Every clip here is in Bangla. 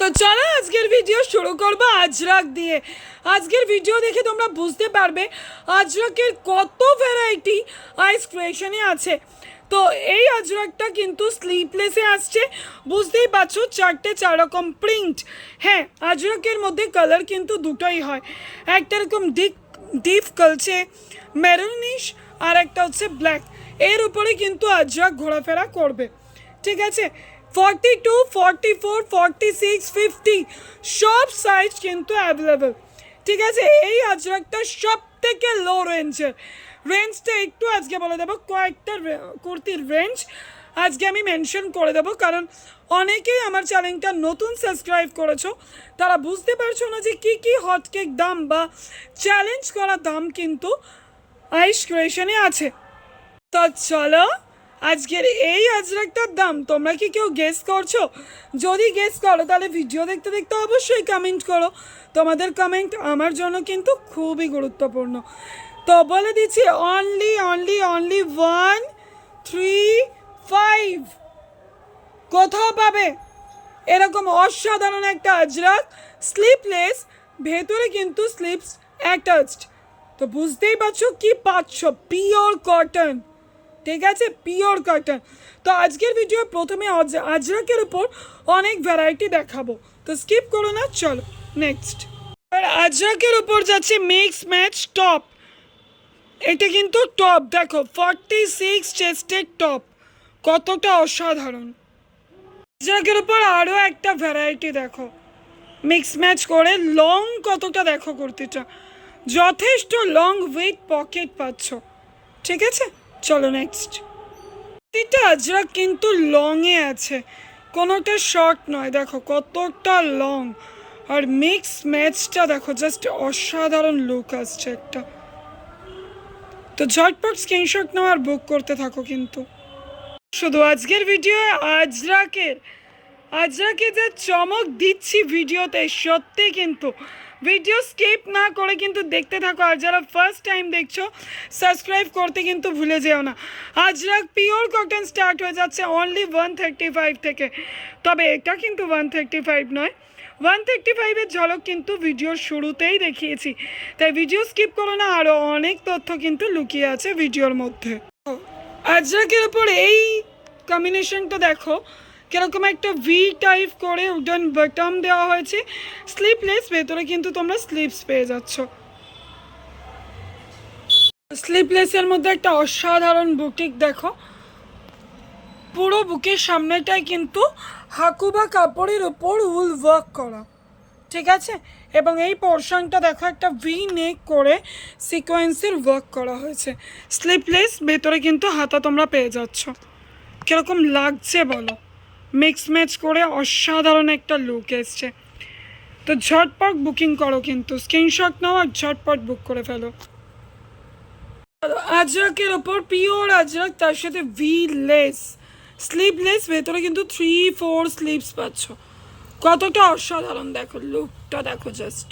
তো চলো আজকের ভিডিও শুরু করব আজরাক দিয়ে। আজকের ভিডিও দেখে তোমরা বুঝতে পারবে আজরাকের কত ভ্যারাইটি আইস ক্রিয়েশনে আছে। তো এই আজরাকটা কিন্তু স্লিপলেসে আসছে। বুঝতেই পারছ, চারটে চার রকম প্রিন্ট হ্যাঁ আজরাকের মধ্যে কালার কিন্তু দুটোই হয়। একটা এরকম ডিপ ডিপ কালচে মেরুনিশ আর একটা হচ্ছে ব্ল্যাক এর উপরে কিন্তু আজরাক ঘোরাফেরা করবে। ঠিক আছে? Forty two forty four forty six fifty সব সাইজ কিন্তু অ্যাভেলেবেল ঠিক আছে? এই আজরাকটা সব থেকে লো রেঞ্জের রেঞ্জটা একটু আজকে বলে দেবো। কয়েকটা কুর্তির রেঞ্জ আজকে আমি মেনশন করে দেবো। কারণ অনেকেই আমার চ্যানেলটা নতুন সাবস্ক্রাইব করেছ, তারা বুঝতে পারছ না যে কী কী হটকেক দাম বা চ্যালেঞ্জ করা দাম কিন্তু আইস ক্রিয়েশনে আছে। তো চলো আজকের এই আজরাকটার দাম, তোমরা কি কেউ গেস করছ? যদি গেস করো, তাহলে ভিডিও দেখতে দেখতে অবশ্যই কমেন্ট করো। তোমাদের কমেন্ট আমার জন্য কিন্তু খুবই গুরুত্বপূর্ণ। তো বলে দিচ্ছি only only only one three five কোথাও পাবে? এরকম অসাধারণ একটা আজরাক স্লিপলেস ভেতরে কিন্তু স্লিপস অ্যাটাচড তো বুঝতেই পারছ কি পাচ্ছ? পিওর কটন ঠিক আছে? পিওর কটন তো আজকের ভিডিও প্রথমে আজরাকের উপর অনেক ভ্যারাইটি দেখাবো। তো স্কিপ করো না, চলো নেক্সট আর আজরাকের উপর যাচ্ছে মিক্স ম্যাচ টপ এটা কিন্তু টপ দেখো ফর্টি সিক্স চেস্টের টপ কতটা অসাধারণ। আজরাকের উপর আরও একটা ভ্যারাইটি দেখো। মিক্স ম্যাচ করে লং কতটা দেখো কুর্তিটা। যথেষ্ট লং উইথ পকেট পাচ্ছ। ঠিক আছে? চলো নেক্সট কুর্তিটা আজরা কিন্তু লংয়ে আছে। কোনোটা শর্ট নয়, দেখো কতটা লং আর মিক্স ম্যাচটা দেখো জাস্ট অসাধারণ লুক আসছে একটা। তো ঝটপট স্ক্রিনশট নেওয়ার বুক করতে থাকো কিন্তু। শুধু আজকের ভিডিও আজরাকের। আজরাকে যে চমক দিচ্ছি ভিডিওতে সত্যি কিন্তু। ভিডিও স্কিপ না করে কিন্তু দেখতে থাকো, আর যারা ফার্স্ট টাইম দেখছ সাবস্ক্রাইব করতে কিন্তু ভুলে যেও না। আজরাক পিওর কটন স্টার্ট হয়ে যাচ্ছে অনলি ওয়ান থার্টি ফাইভ থেকে। তবে এটা কিন্তু ওয়ান থার্টি ফাইভ নয়। ওয়ান থার্টি ফাইভের ঝলক কিন্তু ভিডিওর শুরুতেই দেখিয়েছি। তাই ভিডিও স্কিপ করো না আরও অনেক তথ্য কিন্তু লুকিয়ে আছে ভিডিওর মধ্যে। আজরাকের উপর এই কম্বিনেশনটা দেখো। কীরকম একটা ভি টাইপ করে উডেন বটম দেওয়া হয়েছে। স্লিপলেস ভেতরে কিন্তু তোমরা স্লিপস পেয়ে যাচ্ছ। স্লিপলেসের মধ্যে একটা অসাধারণ বুটিক দেখো। পুরো বুকের সামনেটাই কিন্তু হাকুবা কাপড়ের ওপর উল ওয়ার্ক করা। ঠিক আছে? এবং এই পোর্শনটা দেখো একটা ভি নেক করে সিকোয়েন্সের ওয়ার্ক করা হয়েছে। স্লিপলেস ভেতরে কিন্তু হাতা তোমরা পেয়ে যাচ্ছ। কীরকম লাগছে বলো। মিক্স ম্যাচ করে অসাধারণ একটা লুক এসছে। তো ঝটপট বুকিং করো কিন্তু স্ক্রিনশট নাও আর ঝটপট বুক করে ফেলো। আজরাকের ওপর পিওর আজরাক, তার সাথে ভি লেস স্লিভলেস ভেতরে কিন্তু থ্রি ফোর স্লিভস পাচ্ছ। কতটা অসাধারণ দেখো লুকটা দেখো জাস্ট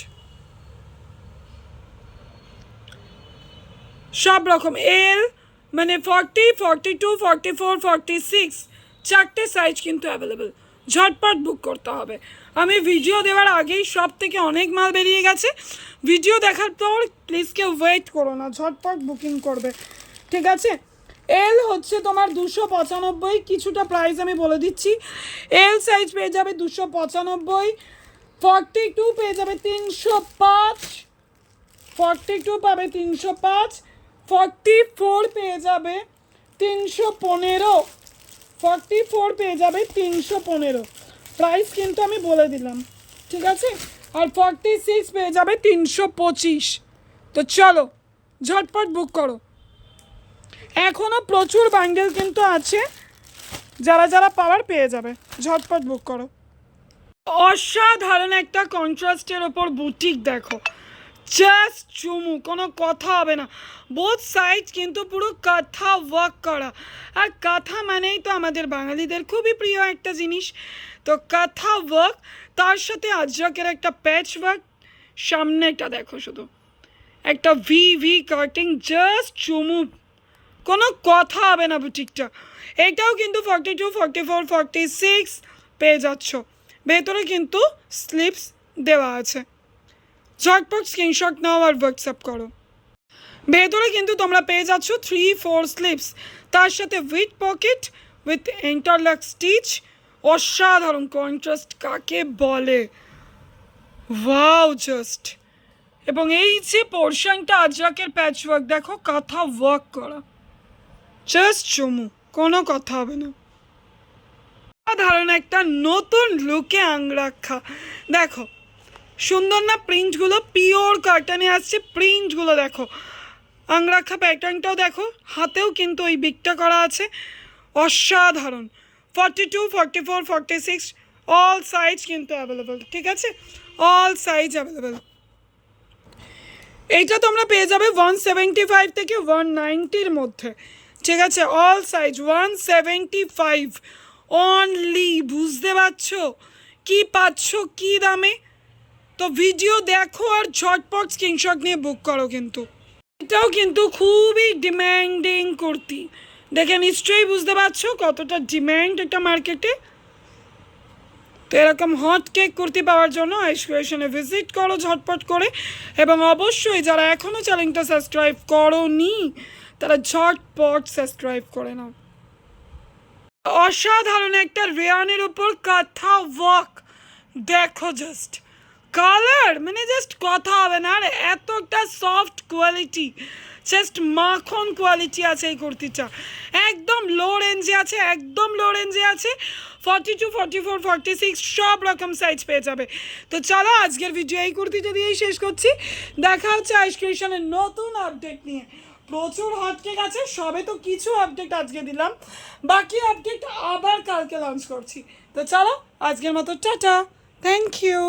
সব রকম এল মানে forty forty two forty four forty six চারটে সাইজ কিন্তু অ্যাভেলেবেল ঝটপট বুক করতে হবে। আমি ভিডিও দেওয়ার আগেই সব থেকে অনেক মাল বেরিয়ে গেছে। ভিডিও দেখার পর প্লিজ কেউ ওয়েট করো না, ঝটপট বুকিং করবে। ঠিক আছে? এল হচ্ছে তোমার দুশো পঁচানব্বই, কিছুটা প্রাইস আমি বলে দিচ্ছি। এল সাইজ পেয়ে যাবে দুশো পঁচানব্বই ফর্টি টু পেয়ে যাবে তিনশো পাঁচ ফর্টি টু পাবে তিনশো পাঁচ ফর্টি ফোর পেয়ে যাবে তিনশো পনেরো। ফর্টি ফোর পেয়ে যাবে তিনশো পনেরো। প্রাইস কিন্তু আমি বলে দিলাম, ঠিক আছে? আর ফর্টি সিক্স পেয়ে যাবে তিনশো পঁচিশ। তো চলো, ঝটপট বুক করো। এখনও প্রচুর বান্ডেল কিন্তু আছে, যারা যারা পাওয়ার পেয়ে যাবে। ঝটপট বুক করো। অসাধারণ একটা কন্ট্রাস্টের ওপর বুটিক দেখো। জাস্ট চুমু, কোনো কথা হবে না। বোথ সাইড কিন্তু পুরো কাঁথা ওয়ার্ক করা। আর কাঁথা মানেই তো আমাদের বাঙালিদের খুবই প্রিয় একটা জিনিস। তো কাঁথা ওয়ার্ক তার সাথে আজরাকের একটা প্যাচ ওয়ার্ক সামনে একটা দেখো শুধু। একটা ভি ভি কাটিং জাস্ট চুমু। কোনো কথা হবে না বুটিকটা। এটাও কিন্তু forty two forty four forty six পেয়ে যাচ্ছ। ভেতরে কিন্তু স্লিপস দেওয়া আছে। ঝটপট স্ক্রিনশট নাও আর হোয়াটসঅ্যাপ করো। ভেতরে কিন্তু তোমরা পেয়ে যাচ্ছ থ্রি ফোর স্লিপস তার সাথে with pocket with interlock stitch অসাধারণ কন্ট্রাস্ট কাকে বলে? ওয়াও জাস্ট এবং এই যে পোর্শনটা আজরাকের প্যাচ ওয়ার্ক দেখো কাঁথা ওয়ার্ক করা। জাস্ট চমু, কোনো কথা হবে না। সাধারণ একটা নতুন লুকে আংরাক্ষা দেখো সুন্দর না প্রিন্টগুলো? পিওর কার্টনে আসছে প্রিন্টগুলো দেখো। আংরাক্ষা প্যাটার্নটাও দেখো, হাতেও কিন্তু ওই বিকটা করা আছে। অসাধারণ। Forty two forty four forty six all size কিন্তু অ্যাভেলেবেল ঠিক আছে? অল সাইজ অ্যাভেলেবেল এইটা তোমরা পেয়ে যাবে ওয়ান সেভেন্টি ফাইভ থেকে ওয়ান নাইনটির মধ্যে। ঠিক আছে? All size one seventy five only বুঝতে পারছ? কী পাচ্ছ? কী দামে? তো ভিডিও দেখো আর ঝটপট স্ক্রিনশট নিয়ে বুক করো কিন্তু। এটাও কিন্তু খুবই ডিম্যান্ডিং কুর্তি। দেখে নিশ্চয়ই বুঝতে পারছ কতটা ডিম্যান্ড এটা মার্কেটে তো এরকম হট কেক কুর্তি পাওয়ার জন্য আইস ক্রিয়েশনে ভিজিট করো ঝটপট করে। এবং অবশ্যই যারা এখনও চ্যানেলটা সাবস্ক্রাইব করোনি, তারা ঝটপট সাবস্ক্রাইব করে নাও। অসাধারণ একটা রেয়ানের উপর কাঁথা ওয়াক দেখো জাস্ট কালার? মানে জাস্ট কথা হবে না, আর এতটা সফট কোয়ালিটি জাস্ট মাখন কোয়ালিটি আছে এই কুর্তিটা। একদম লো রেঞ্জে আছে, একদম লো রেঞ্জে আছে। Forty two forty four forty six সব রকম সাইজ পেয়ে যাবে। তো চলো, আজকের ভিডিও এই কুর্তিটা দিয়েই শেষ করছি, দেখা হচ্ছে আইসক্রিশনের নতুন আপডেট নিয়ে। প্রচুর হটকেক আছে, সবে তো কিছু আপডেট আজকে দিলাম। বাকি আপডেট আবার কালকে লঞ্চ করছি। তো চলো, আজকের মতো, টাটা। Thank you